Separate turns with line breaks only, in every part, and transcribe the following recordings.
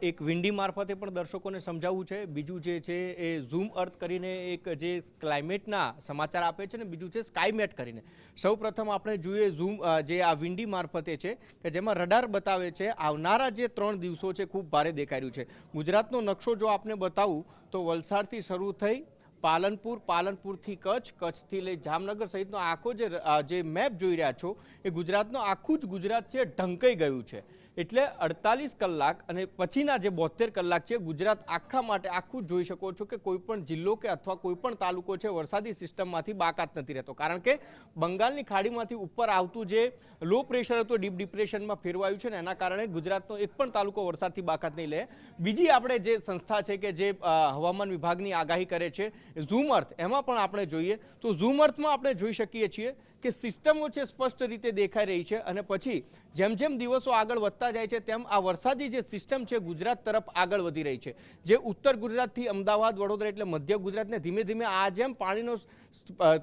એક વિન્ડી મારફતે પણ દર્શકોને સમજાવવું છે. બીજું જે છે એ ઝૂમ અર્થ કરીને એક જે ક્લાઇમેટના સમાચાર આપે છે ને, બીજું છે સ્કાયમેટ કરીને. સૌ આપણે જોઈએ ઝૂમ જે આ વિન્ડી મારફતે છે કે જેમાં રડાર બતાવે છે, આવનારા જે ત્રણ દિવસો છે ખૂબ ભારે દેખાઈ છે. ગુજરાતનો નકશો જો આપને બતાવું તો વલસાડથી શરૂ થઈ પાલનપુર, પાલનપુરથી કચ્છ, કચ્છથી લઈ જામનગર સહિતનો આખો જે જે મેપ જોઈ રહ્યા છો, એ ગુજરાતનો આખું જ ગુજરાત છે, ઢંકાઈ ગયું છે. એટલે અડતાલીસ કલાક અને પછીના જે બોતેર કલાક છે, ગુજરાત આખા માટે આખું જોઈ શકો છો કે કોઈ પણ જિલ્લો કે અથવા કોઈ પણ તાલુકો છે, વરસાદી સિસ્ટમમાંથી બાકાત નથી રહેતો. કારણ કે બંગાળની ખાડીમાંથી ઉપર આવતું જે લો પ્રેશર હતું ડીપ ડિપ્રેશનમાં ફેરવાયું છે ને, એના કારણે ગુજરાતનો એક પણ તાલુકો વરસાદથી બાકાત નહીં લે. બીજી આપણે જે સંસ્થા છે કે જે હવામાન વિભાગની આગાહી કરે છે ઝૂમ અર્થ, એમાં પણ આપણે જોઈએ તો ઝૂમ અર્થમાં આપણે જોઈ શકીએ છીએ કે સિસ્ટમો છે સ્પષ્ટ રીતે દેખાઈ રહી છે અને પછી જેમ જેમ દિવસો આગળ વધતા જાય છે, તેમ આ વરસાદી જે સિસ્ટમ છે ગુજરાત તરફ આગળ વધી રહી છે. જે ઉત્તર ગુજરાતથી અમદાવાદ, વડોદરા એટલે મધ્ય ગુજરાતને ધીમે ધીમે આ જેમ પાણીનો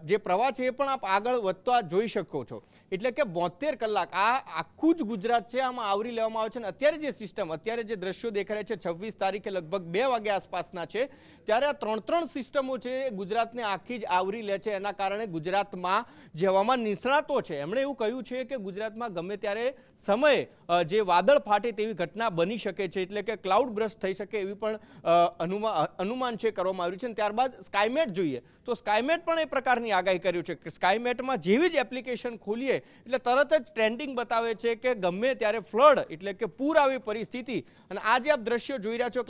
જે પ્રવાહ છે એ પણ આપ આગળ વધતા જોઈ શકો છો. એટલે કે બોતેર કલાક, આ આખું જ ગુજરાત છે, આમાં આવરી લેવામાં આવે છે અને અત્યારે જે સિસ્ટમ અત્યારે જે દ્રશ્યો દેખાય છે, છવ્વીસ તારીખે લગભગ બે વાગ્યા આસપાસના છે, ત્યારે આ ત્રણ ત્રણ સિસ્ટમો છે એ ગુજરાતને આખી જ આવરી લે છે. એના કારણે ગુજરાતમાં જે હવામાન નિષ્ણાતો છે. એમણે એવું કહ્યું છે કે ગુજરાતમાં ગમે ત્યારે સમયે જે વાદળ ફાટે તેવી ઘટના બની શકે છે, એટલે કે ક્લાઉડ બ્રસ્ટ થઈ શકે એવી પણ અનુમા અનુમાન છે કરવામાં આવ્યું છે અને ત્યારબાદ સ્કાયમેટ જોઈએ. તો સ્કાયમેટ પણ એ પ્રકારની આગાહી કર્યું છે કે સ્કાયમેટમાં જેવી જ એપ્લિકેશન ખોલીએ, એટલે તરત જ ટ્રેન્ડિંગ બતાવે છે કે ગમે ત્યારે ફ્લડ એટલે કે પૂર આવી પરિસ્થિતિ. અને આ જે આપ દ્રશ્યો જોઈ રહ્યા છો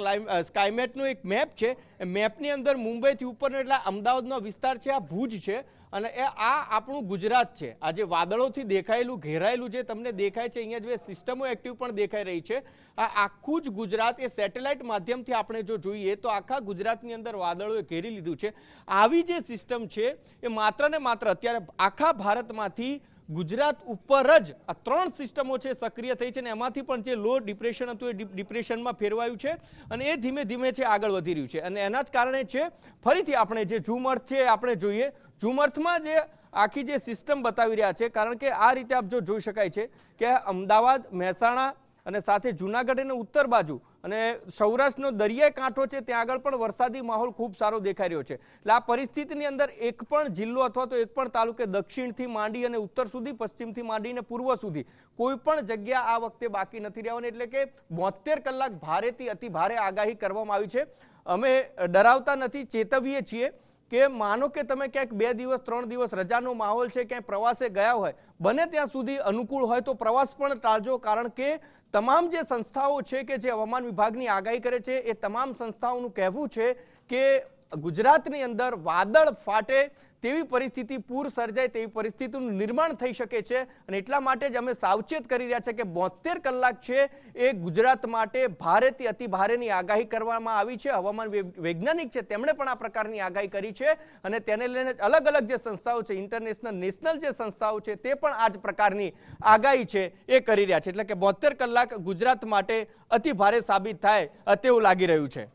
સ્કાયમેટનો એક મેપ છે. એ મેપની અંદર મુંબઈથી ઉપરનો એટલે અમદાવાદનો વિસ્તાર છે, આ ભુજ છે. અને એ આ આપણું ગુજરાત છે. આ જે વાદળોથી દેખાયેલું, ઘેરાયેલું જે તમને દેખાય છે, અહીંયા જે સિસ્ટમો એક્ટિવ પણ દેખાઈ રહી છે, આ આખું જ ગુજરાત એ સેટેલાઇટ માધ્યમથી આપણે જો જોઈએ તો આખા ગુજરાતની અંદર વાદળોએ ઘેરી લીધું છે. આવી જે સિસ્ટમ છે, એ માત્ર ને માત્ર અત્યારે આખા ભારતમાંથી ગુજરાત ઉપર જ આ ત્રણ સિસ્ટમો છે સક્રિય થઈ છે ને એમાંથી પણ જે લો ડિપ્રેશન હતું એ ડિપ્રેશનમાં ફેરવાયું છે અને એ ધીમે ધીમે છે આગળ વધી રહ્યું છે. અને એના જ કારણે છે ફરીથી આપણે જે ઝૂમ છે આપણે જોઈએ. ઝૂમ જે આખી જે સિસ્ટમ બતાવી રહ્યા છે, કારણ કે આ રીતે આપ જો જોઈ શકાય છે કે અમદાવાદ, મહેસાણા અને સાથે જુનાગઢ અને ઉત્તર બાજુ અને સૌરાષ્ટ્રનો દરિયાઈ કાંઠો છે, ત્યાં આગળ પણ વરસાદી માહોલ ખૂબ સારો દેખાઈ રહ્યો છે. એટલે આ પરિસ્થિતિની અંદર એક પણ જિલ્લો અથવા તો એક પણ તાલુકે દક્ષિણથી માંડી અને ઉત્તર સુધી, પશ્ચિમથી માંડીને પૂર્વ સુધી કોઈ પણ જગ્યા આ વખતે બાકી નથી રહેવાની એટલે કે બોતેર કલાક ભારેથી અતિ ભારે આગાહી કરવામાં આવી છે. અમે ડરાવતા નથી, ચેતવીએ છીએ. કે માનો કે તમે ક્યાંક બે દિવસ, ત્રણ દિવસ રજાનો માહોલ છે, ક્યાંય પ્રવાસે ગયા હોય, બને ત્યાં સુધી અનુકૂળ હોય તો પ્રવાસ પણ ટાળજો, કારણ કે તમામ જે સંસ્થાઓ છે કે જે હવામાન વિભાગની આગાહી કરે છે, એ તમામ સંસ્થાઓનું કહેવું છે કે ગુજરાતની અંદર વાદળ ફાટે તેવી પરિસ્થિતિ પૂર સર્જાય તેવી પરિસ્થિતિનું નિર્માણ થઈ શકે છે અને એટલા માટે જ અમે સાવચેત કરી રહ્યા છે કે બોતેર કલાક છે એ ગુજરાત માટે ભારેથી અતિ ભારેની આગાહી કરવામાં આવી છે. હવામાન વૈજ્ઞાનિક છે, તેમણે પણ આ પ્રકારની આગાહી કરી છે અને તેને લઈને અલગ અલગ જે સંસ્થાઓ છે ઇન્ટરનેશનલ નેશનલ જે સંસ્થાઓ છે, તે પણ આ જ પ્રકારની આગાહી છે એ કરી રહ્યા છે. એટલે કે બોતેર કલાક ગુજરાત માટે અતિ ભારે સાબિત થાય તેવું લાગી રહ્યું છે.